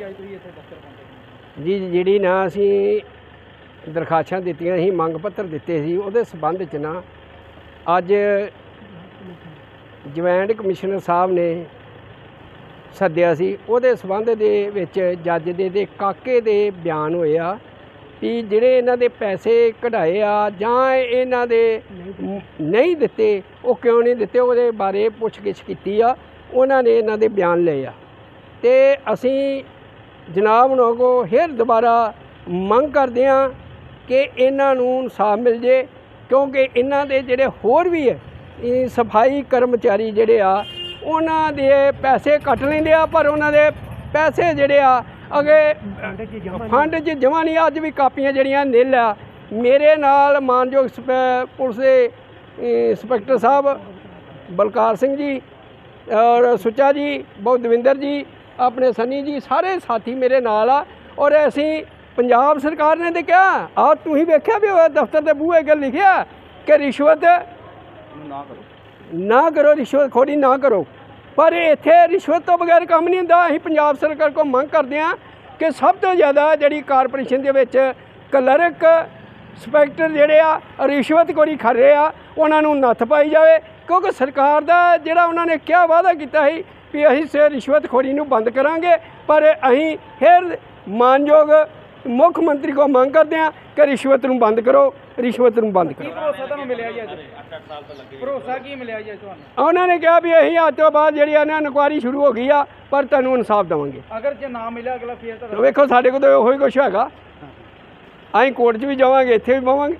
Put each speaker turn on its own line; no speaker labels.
ਸੀ ਅੱਜ ਤੁਸੀਂ ਇੱਥੇ ਦਫ਼ਤਰ ਪਹੁੰਚੇ
ਜੀ ਜਿਹੜੀ ਨਾ ਅਸੀਂ ਦਰਖਾਸਤਾਂ ਦਿੱਤੀਆਂ ਸੀ, ਮੰਗ ਪੱਤਰ ਦਿੱਤੇ ਸੀ, ਉਹਦੇ ਸਬੰਧ ਚ ਨਾ ਅੱਜ ਜੁਆਇੰਟ ਕਮਿਸ਼ਨਰ ਸਾਹਿਬ ਨੇ ਸੱਦਿਆ ਸੀ। ਉਹਦੇ ਸਬੰਧ ਦੇ ਵਿੱਚ ਜੱਜ ਦੇ ਦੇ ਕਾਕੇ ਦੇ ਬਿਆਨ ਹੋਏ ਆ ਕਿ ਜਿਹੜੇ ਇਹਨਾਂ ਦੇ ਪੈਸੇ ਕਢਾਏ ਆ ਜਾਂ ਇਹਨਾਂ ਦੇ ਨਹੀਂ ਦਿੱਤੇ, ਉਹ ਕਿਉਂ ਨਹੀਂ ਦਿੱਤੇ, ਉਹਦੇ ਬਾਰੇ ਪੁੱਛਗਿੱਛ ਕੀਤੀ ਆ। ਉਹਨਾਂ ਨੇ ਇਹਨਾਂ ਦੇ ਬਿਆਨ ਲਏ ਆ। ਤੇ ਅਸੀਂ ਜਨਾਬ ਨੂੰ ਕੋ ਫਿਰ ਦੁਬਾਰਾ ਮੰਗ ਕਰਦੇ ਆ ਕਿ ਇਹਨਾਂ ਨੂੰ ਇਨਸਾਫ ਮਿਲ ਜੇ, ਕਿਉਂਕਿ ਇਹਨਾਂ ਦੇ ਜਿਹੜੇ ਹੋਰ ਵੀ ਹੈ, ਇਹ ਸਫ਼ਾਈ ਕਰਮਚਾਰੀ ਜਿਹੜੇ ਆ, ਉਹਨਾਂ ਦੇ ਪੈਸੇ ਕੱਟ ਲੈਂਦੇ ਆ, ਪਰ ਉਹਨਾਂ ਦੇ ਪੈਸੇ ਜਿਹੜੇ ਆ, ਅਗੇ ਫੰਡ 'ਚ ਜਮ੍ਹਾਂ ਨਹੀਂ, ਅੱਜ ਵੀ ਕਾਪੀਆਂ ਜਿਹੜੀਆਂ ਨਿਲ ਆ। ਮੇਰੇ ਨਾਲ ਮਾਨਯੋਗ ਸਪੈ- ਪੁਲਿਸ ਦੇ ਇੰਸਪੈਕਟਰ ਸਾਹਿਬ ਬਲਕਾਰ ਸਿੰਘ ਜੀ ਔਰ ਸੁੱਚਾ ਜੀ ਬਉਦਵਿੰਦਰ ਜੀ ਆਪਣੇ ਸਨੀ ਜੀ ਸਾਰੇ ਸਾਥੀ ਮੇਰੇ ਨਾਲ ਆ ਔਰ ਅਸੀਂ ਪੰਜਾਬ ਸਰਕਾਰ ਨੇ ਤੇ ਕਿਹਾ ਆ ਤੁਸੀਂ ਵੇਖਿਆ ਵੀ ਉਹ ਦਫ਼ਤਰ ਦੇ ਬੂਹੇ ਅੱਗੇ ਲਿਖਿਆ ਕਿ ਰਿਸ਼ਵਤ
ਨਾ ਕਰੋ।
ਨਾ ਕਰੋ ਰਿਸ਼ਵਤ ਖੋਰੀ ਨਾ ਕਰੋ। ਪਰ ਇੱਥੇ ਰਿਸ਼ਵਤ ਤੋਂ ਬਗੈਰ ਕੰਮ ਨਹੀਂ ਹੁੰਦਾ। ਅਸੀਂ ਪੰਜਾਬ ਸਰਕਾਰ ਕੋਲ ਮੰਗ ਕਰਦੇ ਹਾਂ ਕਿ ਸਭ ਤੋਂ ਜ਼ਿਆਦਾ ਜਿਹੜੀ ਕਾਰਪੋਰੇਸ਼ਨ ਦੇ ਵਿੱਚ ਕਲਰਕ ਇੰਸਪੈਕਟਰ ਜਿਹੜੇ ਆ ਰਿਸ਼ਵਤ ਖੋਰੀ ਕਰ ਰਹੇ ਆ ਉਹਨਾਂ ਨੂੰ ਨੱਥ ਪਾਈ ਜਾਵੇ। ਕਿਉਂਕਿ ਸਰਕਾਰ ਦਾ ਜਿਹੜਾ ਉਹਨਾਂ ਨੇ ਕਿਹਾ ਵਾਅਦਾ ਕੀਤਾ ਸੀ ਵੀ ਅਸੀਂ ਸੇ ਰਿਸ਼ਵਤ ਖੋਰੀ ਨੂੰ ਬੰਦ ਕਰਾਂਗੇ ਪਰ ਅਸੀਂ ਫਿਰ ਮਾਨਯੋਗ ਮੁੱਖ ਮੰਤਰੀ ਕੋ ਮੰਗ ਕਰਦੇ ਹਾਂ ਕਿ ਰਿਸ਼ਵਤ ਨੂੰ ਬੰਦ ਕਰੋ ਰਿਸ਼ਵਤ ਨੂੰ ਬੰਦ ਕਰੋ।
ਕੀ ਭਰੋਸਾ ਤੁਹਾਨੂੰ ਮਿਲਿਆ ਜੀ ਅੱਜ? 8 ਸਾਲ ਤੋਂ ਲੱਗੇ ਭਰੋਸਾ ਕੀ ਮਿਲਿਆ ਜੀ ਤੁਹਾਨੂੰ?
ਉਹਨਾਂ ਨੇ ਕਿਹਾ ਵੀ ਅਸੀਂ ਅੱਜ ਤੋਂ ਬਾਅਦ ਜਿਹੜੀ ਇਹਨਾਂ ਇਨਕੁਆਰੀ ਸ਼ੁਰੂ ਹੋ ਗਈ ਆ ਪਰ ਤੁਹਾਨੂੰ ਇਨਸਾਫ ਦੇਵਾਂਗੇ।
ਅਗਰ ਜੇ ਨਾ ਮਿਲਿਆ ਅਗਲਾ ਫੇਰ ਤਾਂ
ਵੇਖੋ ਸਾਡੇ ਕੋਲ ਤਾਂ ਉਹੀ ਕੁਛ ਹੈਗਾ। ਅਸੀਂ ਕੋਰਟ 'ਚ ਵੀ ਜਾਵਾਂਗੇ ਇੱਥੇ ਵੀ ਪਾਵਾਂਗੇ।